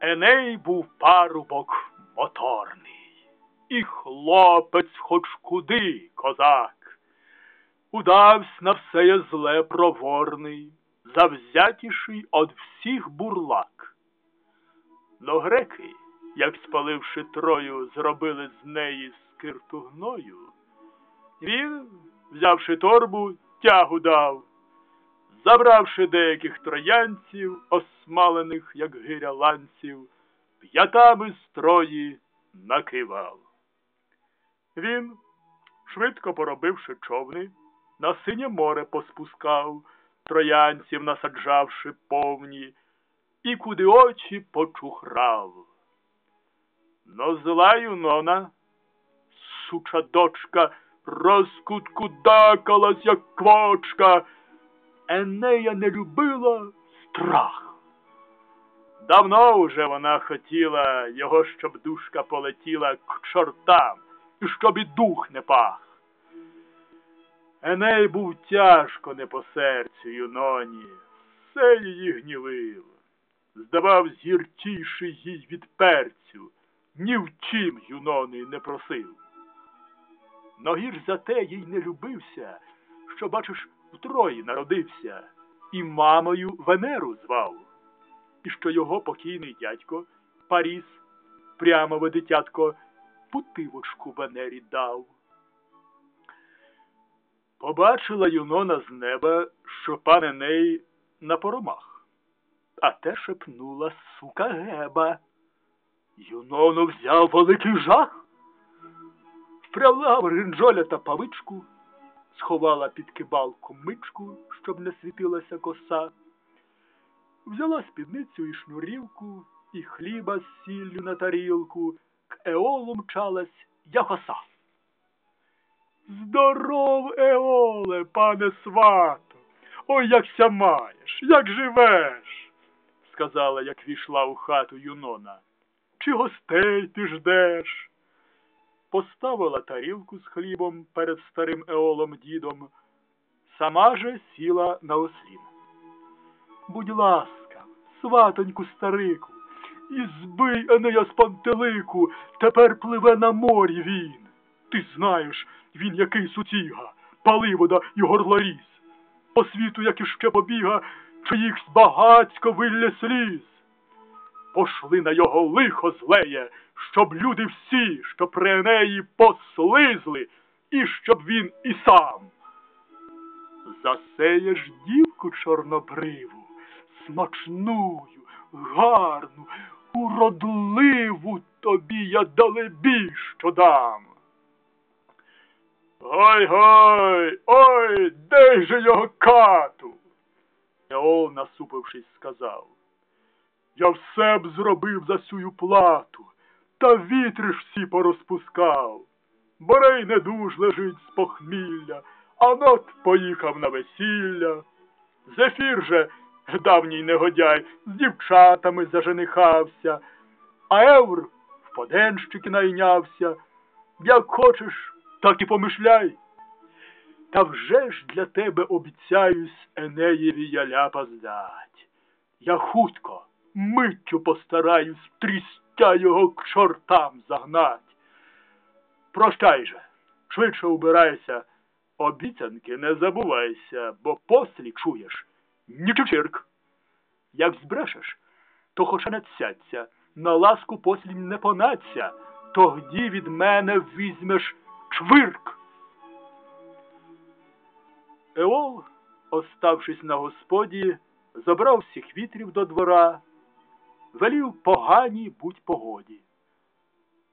Еней був парубок моторний, і хлопець хоч куди козак. Удавсь на все є зле проворний, завзятіший од всіх бурлак. Но греки, як спаливши трою, зробили з неї скирту гною, він, взявши торбу, тягу дав, забравши деяких троянців, осмалених, як гиря ланців, п'ятами строї накивав. Він, швидко поробивши човни, на синє море поспускав, троянців насаджавши повні, і куди очі почухрав. Но зла юнона, суча дочка, розкуткудакалась, як квочка, Енея не любила страх. Давно уже вона хотіла його, щоб душка полетіла к чортам, і щоб і дух не пах. Еней був тяжко не по серцю юноні, все її гнівило. Здавав згіртіший їй від перцю, ні в чим юнони не просив. Но гірш за те їй не любився, що, бачиш, втрої народився, і мамою Венеру звав, і що його покійний дядько Паріс, прямове дитятко, путивочку Венері дав. Побачила Юнона з неба, що пан Еней на поромах, а те шепнула сука геба. Юнону взяв великий жах, впряла ринджоля та павичку, сховала під кибалку мичку, щоб не світилася коса, взяла спідницю і шнурівку, і хліба з сіллю на тарілку, к еолу мчалась, як оса. Здоров, Еоле, пане свато, ой, як ся маєш, як живеш, сказала, як війшла у хату Юнона. Чи гостей ти ждеш? Поставила тарілку з хлібом перед старим Еолом дідом, сама же сіла на ослін. Будь ласка, сватоньку старику, і збий Енея з пантелику, тепер пливе на морі він. Ти знаєш, він який сутіга, паливода і горлоріз. По світу, як іще побіга, чиїхсь багацько вилля сліз. Пошли на його лихо злеє, щоб люди всі, що при неї послизли, і щоб він і сам. Засеєш дівку чорнобриву, смачную, гарну, уродливу тобі я далебі що дам. Гой гой, ой, де же його кату? Еол, насупившись, сказав. Я все б зробив за сю плату, та вітри ж всі порозпускав. Борей недуж лежить з похмілля, а нот поїхав на весілля. Зефір же, давній негодяй, з дівчатами заженихався, а Евр в поденщики найнявся. Як хочеш, так і помишляй. Та вже ж для тебе обіцяюсь Енеєві я ляпа здать. Я хутко, миттю постараюсь трістя його к чортам загнать. Прощай же, швидше убирайся, обіцянки не забувайся, бо послі чуєш, нічичирк. Як збрешеш, то хоча не цяться, на ласку послі не понаться, тоді від мене візьмеш чвирк. Еол, оставшись на господі, забрав всіх вітрів до двора, велів поганій будь погоді.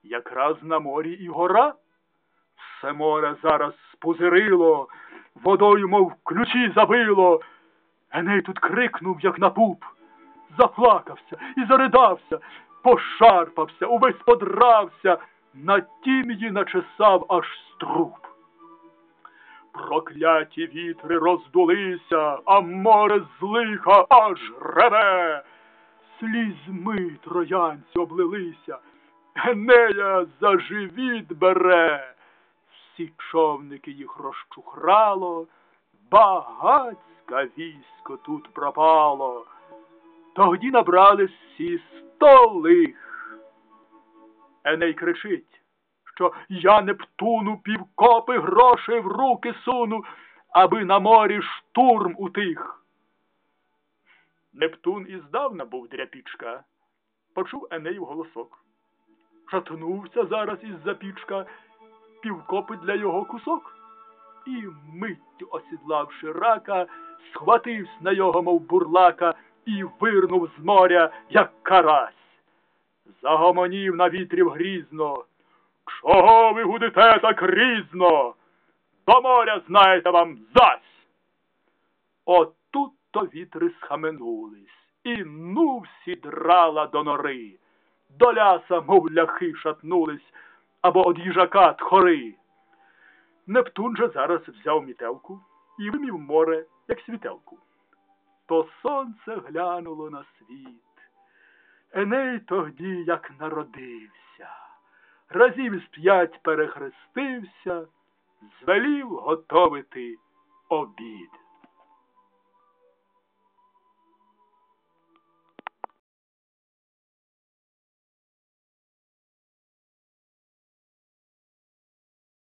Якраз на морі і гора, все море зараз спузирило, водою, мов ключі забило. Еней тут крикнув, як на пуп, заплакався і заридався, пошарпався, увесь подрався на тім'ї начесав аж струп. Прокляті вітри роздулися, а море злиха аж реве. Слізьми троянці облилися, Генея за живіт бере. Всі човники їх розчухрало, багацька військо тут пропало. Тоді набрались всі то лих. Еней кричить, що я Нептуну півкопи грошей в руки суну, аби на морі штурм утих. Нептун іздавна був дряпічка, почув Еней голосок. Шатнувся зараз із запічка, півкопи для його кусок, і миттю осідлавши рака, схватився на його, мов бурлака, і вирнув з моря, як карась. Загомонів на вітрів грізно. Чого ви гудите так різно? До моря знаєте вам зась. Отут то вітри схаменулись, і ну всі драла до нори. До ляса, мов ляхи, шатнулись, або од їжака тхори. Нептун же зараз взяв мітелку і вимів море, як світелку. То сонце глянуло на світ. Еней тоді, як народився, разів з п'ять перехрестився, звелів готовити обід.